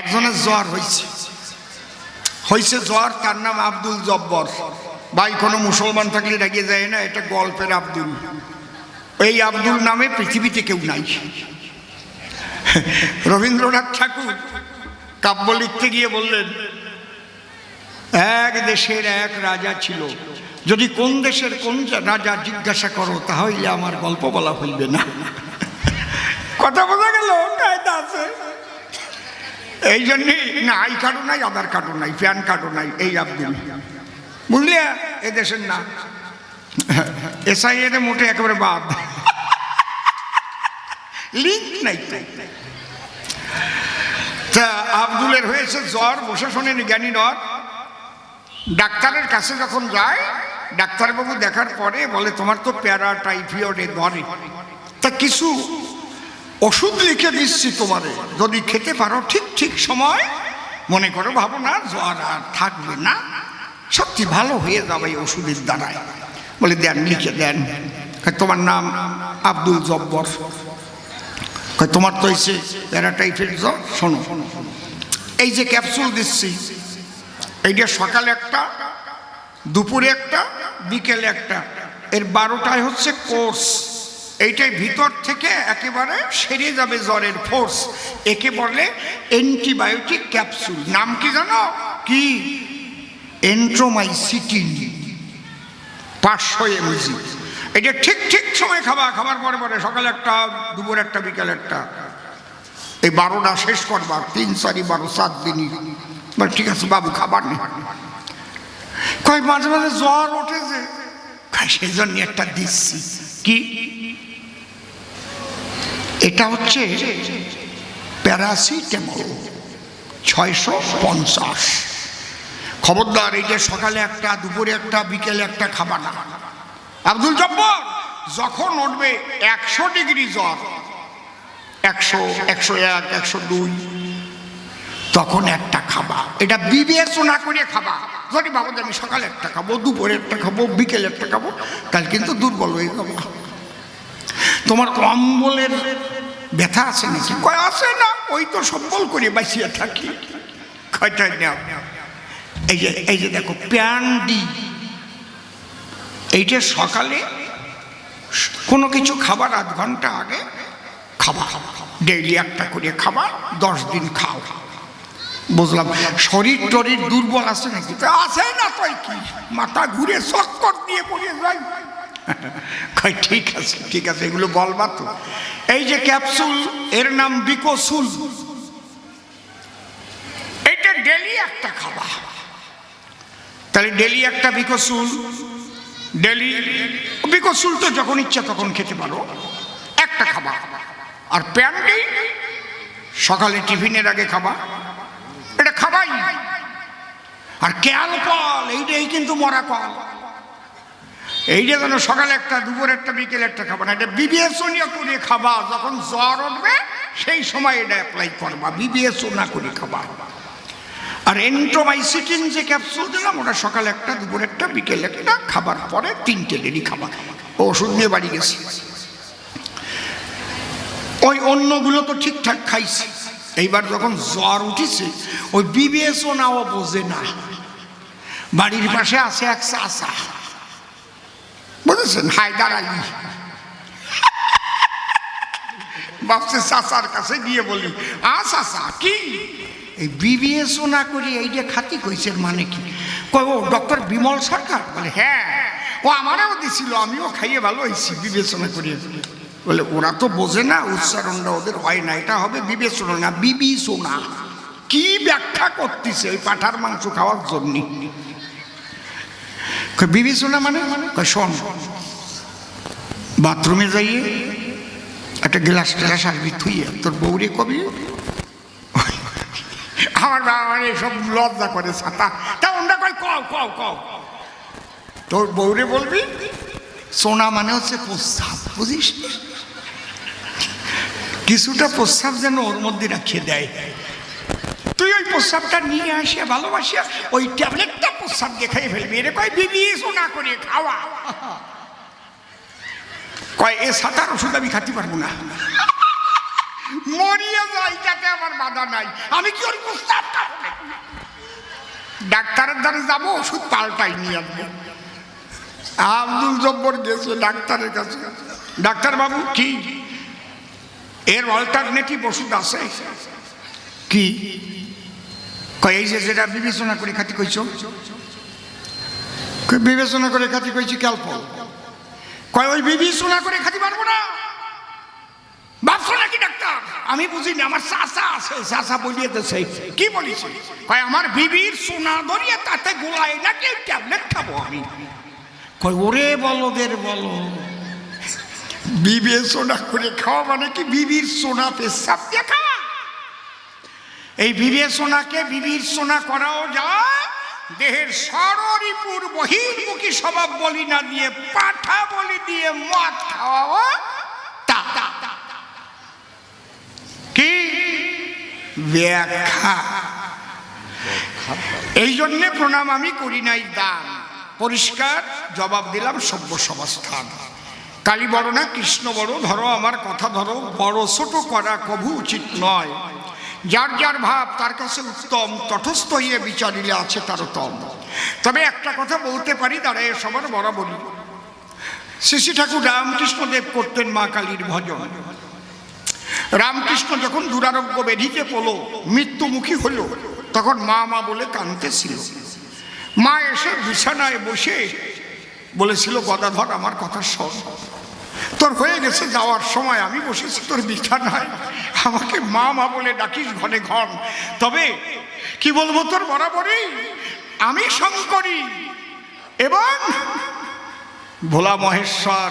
একজনের জ্বর হয়েছে। হয়েছে জ্বর, তার নাম আব্দুল জব্বর। ভাই, কোনো মুসলমান থাকলে রেগে যায় না, এটা গল্পের আব্দুল। এই আব্দুল নামে পৃথিবীতে কেউ নাই। রবীন্দ্রনাথ ঠাকুর কাব্য লিখতে গিয়ে বললেন, এক দেশের এক রাজা ছিল। যদি কোন দেশের কোন রাজা জিজ্ঞাসা করো, তাহলে আমার গল্প বলা হইবে না। কথা বোঝা গেল, কায়দা আছে। এই জন্যে না, আই কার্ডও নাই, আধার কার্ডও নাই, প্যান কার্ডও নাই, এই আব্দুল। বুঝলে? এ দেশের না। এসআই এর মোটে একেবারে বাদ। লিঙ্ক নাই তা। আব্দুলের হয়েছে জ্বর বসে শোনেন জ্ঞানী নর। ডাক্তারের কাছে যখন যায়, ডাক্তারবাবু দেখার পরে বলে, তোমার তো প্যারা টাইফয়েডে ধরে। তা কিছু ওষুধ লিখে দিচ্ছি তোমারে। যদি খেতে পারো, ঠিক ঠিক সময়। মনে করো ভাবো না জ্বর আর থাকবে না। সত্যি ভালো হয়ে যাবে এই ওষুধের দ্বারায়। বলে, দেন, লিখে দেন। তোমার নাম আব্দুল জব্বর। তোমার তো এসে প্যারাটাইফের জ্বর, শোনো। এই যে ক্যাপসুল দিচ্ছি, এইটা সকালে একটা, দুপুরে একটা, বিকেলে একটা। এর বারোটায় হচ্ছে কোর্স। এইটাই ভিতর থেকে একেবারে সেরে যাবে জ্বরের ফোর্স একে বলে অ্যান্টিবায়োটিক ক্যাপসুল নাম কি জানো? কি? এন্ট্রোমাইসিটিন পাঁচশো এমজি এটা ঠিক ঠিক সময় খাবা। খাবার পরে পরে, সকালে একটা, দুপুর একটা, বিকেল একটা। এই বারোটা শেষ করবা। তিন, চারি, বারো, সাত দিনই। ঠিক আছে, বাবু, খাবার নেই কয়, মাঝে মাঝে জ্বর ওঠেছে সেই জন্য একটা দিচ্ছি। কি? এটা হচ্ছে প্যারাসিটামল, ছয়শো পঞ্চাশ। খবরদার, এই যে সকালে একটা, দুপুরে একটা, বিকেলে একটা খাবার না। আব্দুল জব্বর, যখন উঠবে একশো ডিগ্রি জ্বর, একশো একশো এক, একশো দুই, তখন একটা খাবা। এটা বিবেচনা করে খাবা। যদি বাবু আমি সকালে একটা খাব, দুপুরে একটা খাব, বিকেলে একটা খাব, কাল কিন্তু দুর্বল হয়ে যাব। তোমার অম্বলের ব্যথা আছে নাকি? কয় আছে না ওই তো সম্বল করে বাঁচিয়ে থাকি। কয়টা নেও এই যে এই যে দেখো প্যান্ডি। এইটা সকালে কোনো কিছু খাবার আধ ঘণ্টা আগে খাবা। ডেইলি একটা করে খাবার দশ দিন খাও। বুঝলাম শরীর টরীর দুর্বল আছে নাকি? আছে না তাই কি? মাথা ঘুরে চক্কর দিয়ে পড়ে যাই। কই ঠিক আছে ঠিক আছে, এগুলো বলবা তো। এই যে ক্যাপসুল, এর নাম বিকোসুল। এটা ডেলি একটা খাবা। তাহলে ডেলি একটা বিকোসুল, ডেলি, বিকোসুল তো যখন ইচ্ছা তখন খেতে পারো, একটা খাবা। আর প্যান্ডি সকালে টিফিনের আগে খাবা, এটা খাবাই। আর ক্যাল কল, এইটাই কিন্তু মরা কল। এইটা যেন সকালে একটা, দুপুর একটা, বিকেলে একটা খাবা না এটা বিবেচনা করে খাবা, যখন জ্বর উঠবে, সেই সময় এটা অ্যাপ্লাই করবা। বিবেচনা করে খাবা। আর এন্ট্রোমাইসিটিন যে ক্যাপসুল দিলাম, ওটা সকালে একটা, দুপুর একটা, বিকেলে একটা, খাবার পরে তিনটে ডেলি খাবা। ও ওষুধ নিয়ে বাড়ি গেছি। ওই অন্যগুলো তো ঠিকঠাক খাইছি। এইবার যখন জ্বর উঠেছে, ওই বিবেচনাও বোঝে না। বাড়ির পাশে আছে এক চাষা বুঝেছেন হায়দার আলী বাপসে চাচার কাছে গিয়ে বলি। আ, চাচা, কি? এই বিবেচনা করে, এই যে খাতি কইছেন মানে কি? কই, ও ডক্টর বিমল সরকার? বলে হ্যাঁ। ও আমারও দিছিল, আমিও খাইয়ে ভালো হয়েছি বিবেচনা করে বলে, ওরা তো বোঝে না, উচ্চারণটা ওদের হয় না, এটা হবে বিবেচনা না, বিবেচনা। কি ব্যাখ্যা করতেছে, ওই পাঠার মাংস খাওয়ার জন্য? বিবেচনা মানে? শোন। বাথরুমে যাইয়ে একটা গ্লাস গ্লাস আসবি থুইয়ে। তোর বৌরে কবি? আমার বাবা মানে সব লজ্জা করে, ছাতা। তা ওরা কয়, কও কও কও। তোর বৌরে বলবি সোনা মানে হচ্ছে প্রস্তাব বুঝিস? কিছুটা প্রস্তাব যেন ওর মধ্যে রাখিয়ে দেয়। তুই ওই প্রস্তাবটা নিয়ে আসিয়া ভালোবাসিয়া ওই ট্যাবলেটটা প্রস্তাব দিয়ে খাইয়ে ফেলবি। এরে কয়, বিবি, সোনা করে খাওয়া। কয়, এ সাতার ওষুধ আমি খাতে পারব না। মরিয়ে যাই আমার আমার বাধা নাই। আমি কি ওর প্রস্তাব ডাক্তারের দ্বারা যাব, ওষুধ পাল্টাই নিয়ে আসব। আব্দুল জব্বর গেছে ডাক্তারের কাছে। ডাক্তার বাবু, কি? এর অল্টারনেটিভ ওষুধ আছে? কি? কয়, এই যে যেটা বিবেচনা করে খাতি কইছ? কই বিবেচনা করে খাতি কইছি কেল্প কয়, ওই বিবেচনা করে খাতি পারব না। ভাবছ নাকি ডাক্তার? আমি বুঝি না, আমার চাষা আছে চাষা বলিয়ে দেছে কি বলিস কয়, আমার বিবির সোনা ধরিয়ে তাতে গোলায় নাকি ট্যাবলেট খাব আমি। কয়, ওরে বলদের বলো। বিবেচনা করে খাওয়া মানে কি? বিবির সোনা পেশাব দিয়ে খাওয়া? এই বিবেচনাকে বিবির সোনা করাও যা দেহের সররিপুর বহির্মুখী স্বভাব বলি না দিয়ে, পাঠা বলি দিয়ে মদ খাওয়াও কি? ব্যাখ্যা। এই জন্যে প্রণাম আমি করি নাই দান। পরিষ্কার জবাব দিলাম সভ্য সমাস্থান কালী বড় না কৃষ্ণ বড়, ধরো আমার কথা ধরো, বড় ছোট করা কভু উচিত নয়। যার যার ভাব, তার কাছে উত্তম, তটস্থ হইয়ে বিচারিলে আছে তার তম। তবে একটা কথা বলতে পারি, দাঁড়ায় সবার বরাবরই। শ্রী ঠাকুর রামকৃষ্ণদেব করতেন মা কালীর ভজন। রামকৃষ্ণ যখন দুরারোগ্য বেধিতে পড়ল, মৃত্যুমুখী হলো, তখন মা মা বলে কাঁদতেছিল। মা এসে বিছানায় বসে বলেছিল, গদাধর, আমার কথা শোন। তোর হয়ে গেছে, যাওয়ার সময় আমি বসেছি, তোর বিছানায়। আমাকে মা মা বলে ডাকিস ঘনে ঘন তবে কি বলব তোর বরাবরই? আমি শঙ্করী। এবং ভোলা মহেশ্বর,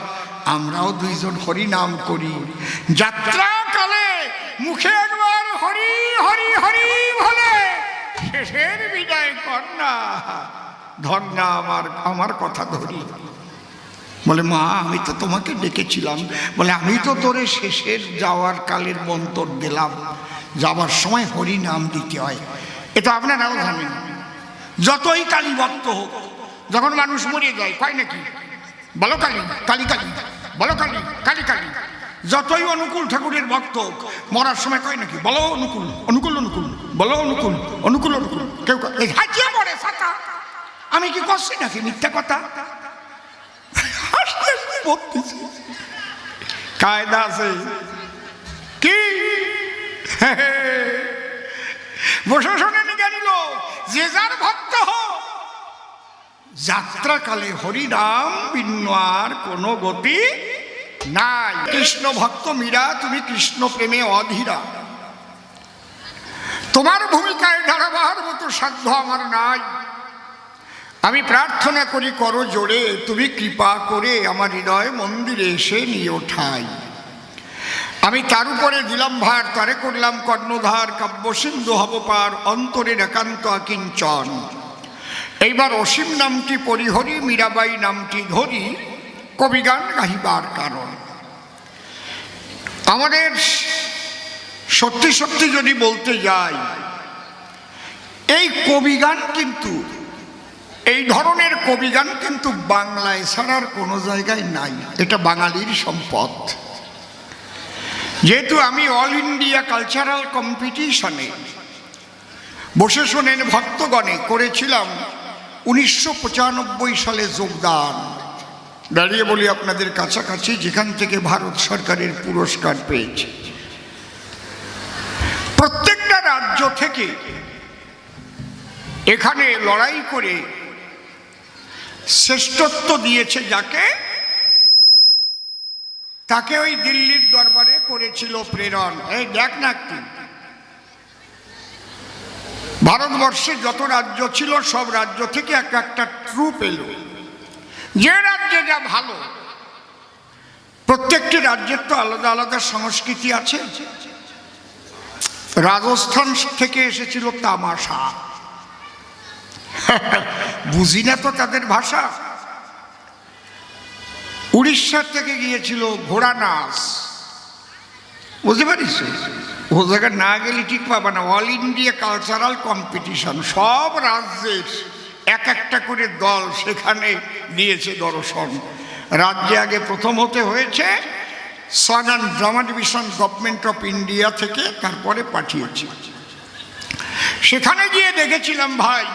আমরাও দুইজন হরি নাম করি। যাত্রা কালে মুখে একবার হরি হরি হরি বলে, শেষের বিদায় ধর না আমার আমার কথা ধরি। বলে মা আমি তো তোমাকে ডেকেছিলাম। বলে আমি তো তোরে শেষের যাওয়ার কালের মন্তর দিলাম। যাওয়ার সময় হরি নাম দিতে হয়। এটা আপনারাও জানেন। যতই কালী ভক্ত হোক যখন মানুষ মরে যায় কয় নাকি? বলো কালী কালী কালী বলো কালী কালী কালী। যতই অনুকূল ঠাকুরের ভক্ত হোক, মরার সময় কয় নাকি? বলো অনুকূল অনুকূল অনুকূল বলো অনুকূল অনুকূল অনুকূল। কেউ আমি কি করছি নাকি মিথ্যা কথা? কায়দা আছে। কি? যে যার ভক্ত যাত্রাকালে হরিনাম ভিন্ন আর কোনো গতি নাই। কৃষ্ণ ভক্ত মীরা, তুমি কৃষ্ণ প্রেমে অধীরা। তোমার ভূমিকায় দাঁড়াবার মতো সাধ্য আমার নাই। আমি প্রার্থনা করি, করো জোরে, তুমি কৃপা করে আমার হৃদয় মন্দিরে এসে নিয়ে ওঠাই। আমি তার উপরে দিলাম ভার তারে করলাম কর্ণধার, কাব্য সিন্ধু হব পার, অন্তরের একান্ত আকিঞ্চন। এইবার অসীম নামটি পরিহরি, মীরাবাই নামটি ধরি, কবিগান গাহিবার কারণ। আমাদের সত্যি সত্যি যদি বলতে যাই, এই কবিগান কিন্তু এই ধরনের কবিগান কিন্তু বাংলায় ছাড়ার কোনো জায়গায় নাই। এটা বাঙালির সম্পদ। যেহেতু আমি অল ইন্ডিয়া কালচারাল কম্পিটিশনে বসে শোনেন ভক্তগণে করেছিলাম উনিশশো পঁচানব্বই সালে যোগদান। দাঁড়িয়ে বলি আপনাদের কাছাকাছি যেখান থেকে ভারত সরকারের পুরস্কার পেয়েছে। প্রত্যেকটা রাজ্য থেকে এখানে লড়াই করে শ্রেষ্ঠত্ব দিয়েছে যাকে, তাকে ওই দিল্লির দরবারে করেছিল প্রেরণ। এই দেখ না একটু। ভারতবর্ষে যত রাজ্য ছিল, সব রাজ্য থেকে এক একটা ট্রুপ এলো। যে রাজ্যে যা ভালো, প্রত্যেকটি রাজ্যের তো আলাদা আলাদা সংস্কৃতি আছে। রাজস্থান থেকে এসেছিল তামাশা। বুঝি না তো তাদের ভাষা। উড়িষ্যার থেকে গিয়েছিল ঘোড়া নাচ বুঝতে পারিস? ও জায়গায় না গেলে ঠিক পাবা না। অল ইন্ডিয়া কালচারাল কম্পিটিশন সব রাজ্যের এক একটা করে দল সেখানে দিয়েছে দর্শন। রাজ্যে আগে প্রথম হতে হয়েছে song and drama division government of India থেকে তারপরে পাঠিয়েছি। সেখানে গিয়ে দেখেছিলাম ভাই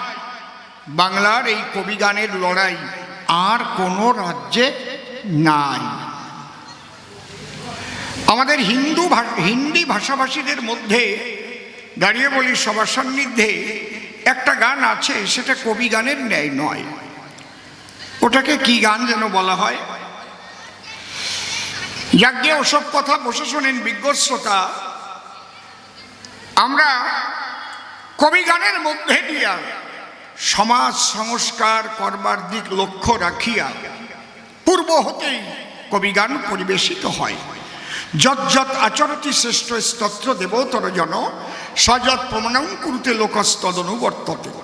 বাংলার এই কবি গানের লড়াই আর কোনো রাজ্যে নাই। আমাদের হিন্দু হিন্দি ভাষাভাষীদের মধ্যে দাঁড়িয়ে বলি সবার সান্নিধ্যে, একটা গান আছে, সেটা কবি গানের ন্যায় নয়। ওটাকে কি গান যেন বলা হয়? যাকে ওসব কথা বসে শোনেন বিজ্ঞশ্রোতা, আমরা কবি গানের মধ্যে দিয়া সমাজ সংস্কার করবার দিক লক্ষ্য রাখিয়া পূর্ব হতেই কবিগান পরিবেশিত হয়। যজ্জত আচরতি শ্রেষ্ঠ স্তত্র দেবতর জন সযৎ প্রমাণ কুরুতে লোকস্তদনুবর্ততে।